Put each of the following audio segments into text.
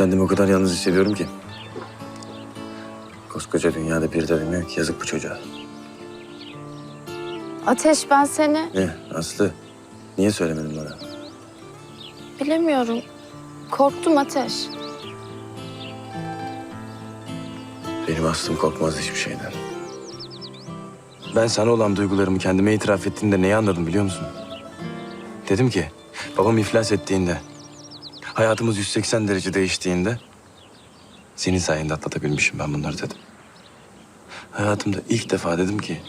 Kendimi o kadar yalnız hissediyorum ki. Koskoca dünyada bir de demiyor ki yazık bu çocuğa. Ateş ben seni Ne Aslı? Niye söylemedin bana? bilemiyorum. Korktum Ateş. Benim aslım korkmaz hiçbir şeyden. Ben sana olan duygularımı kendime itiraf ettiğinde neyi anladım biliyor musun? Dedim ki babam iflas ettiğinde, hayatımız 180 derece değiştiğinde senin sayende atlatabilmişim ben bunları dedim. Hayatımda ilk defa dedim ki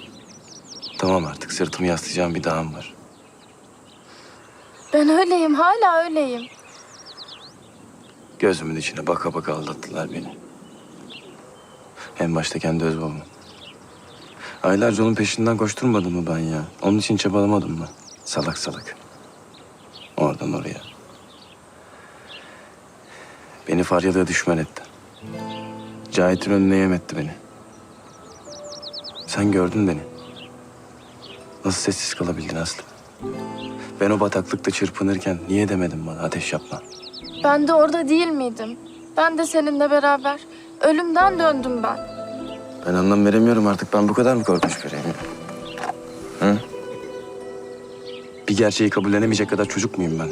tamam artık sırtımı yaslayacağım bir dağım var. Ben öyleyim hala öyleyim. Gözümün içine baka baka aldattılar beni. En başta kendi öz babamı. Aylarca onun peşinden koşturmadım mı ben ya? Onun için çabalamadım mı? Salak salak. Oradan oraya. Beni Faryalı'ya düşman etti. Cahit'in önüne yem etti beni. Sen gördün beni. Nasıl sessiz kalabildin Aslı? Ben o bataklıkta çırpınırken niye demedin bana ateş yapma? Ben de orada değil miydim? Ben de seninle beraber. Ölümden döndüm ben. Ben anlam veremiyorum artık. Ben bu kadar mı korkunç biriyim? Hı? Bir gerçeği kabullenemeyecek kadar çocuk muyum ben?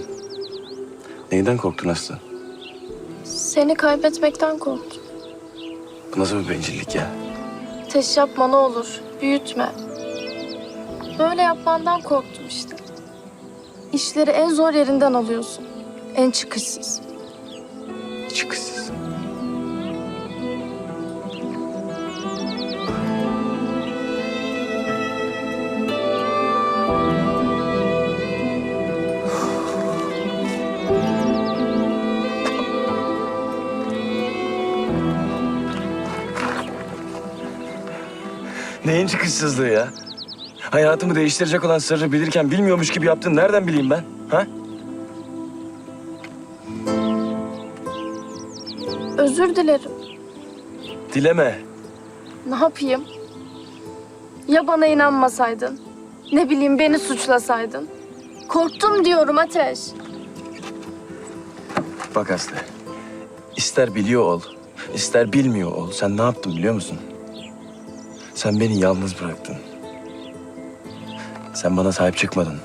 Neyden korktun Aslı? Seni kaybetmekten korktum. Bu nasıl bir bencillik ya? Ateş yapma ne olur. Büyütme. Böyle yapmandan korktum işte. İşleri en zor yerinden alıyorsun. En çıkışsız. Çıkışsız. Neyin çıkışsızlığı ya? Hayatımı değiştirecek olan sırrı bilirken bilmiyormuş gibi yaptın. Nereden bileyim ben? Ha? Özür dilerim. Dileme. Ne yapayım? Ya bana inanmasaydın? Ne bileyim beni suçlasaydın? Korktum diyorum Ateş. Bak Aslı. ister biliyor ol, ister bilmiyor ol. Sen ne yaptın biliyor musun? Sen beni yalnız bıraktın. Sen bana sahip çıkmadın.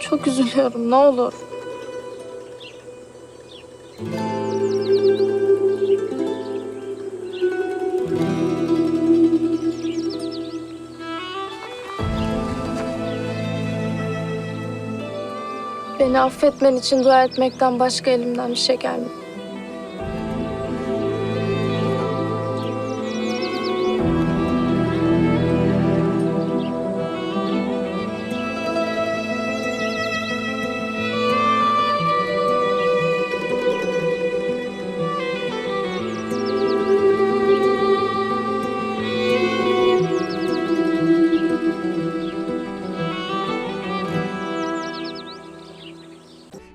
Çok üzülüyorum ne olur. Beni affetmen için dua etmekten başka elimden bir şey gelmedi.